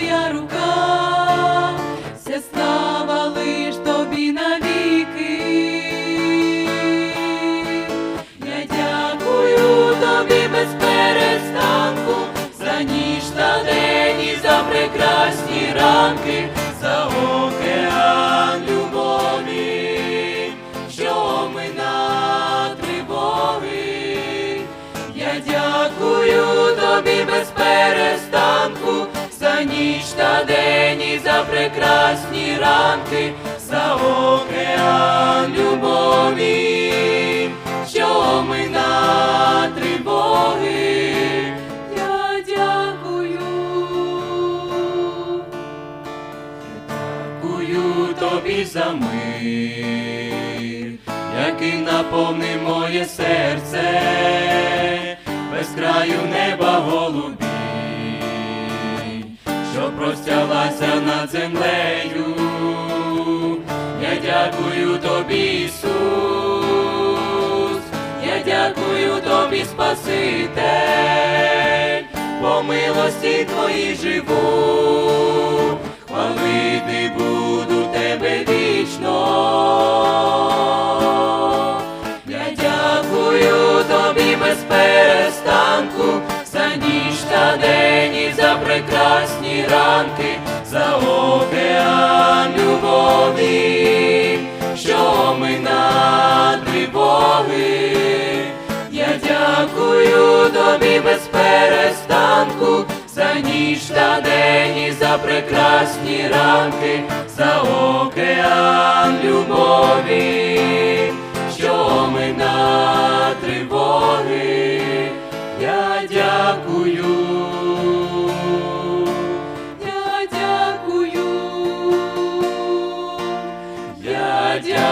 твоя рука, ся слава лиш тобі навіки. Я дякую тобі без перестанку, за ніч та день і за прекрасні ранки, за океан любові, що минає тривоги. Я дякую тобі без прекрасні ранки, за океан любові, що мина тривоги. Я. Дякую тобі за мир, який наповнив моє серце, без краю неба голубі, що простялася над землею. Я дякую тобі, Ісус, я дякую тобі, Спаситель, по милості твоїй живу, за океан любові, що мина тривоги. Я дякую тобі без перестанку, за ніч та день і за прекрасні ранки, за океан любові, що мина тривоги. Я дякую. Yeah.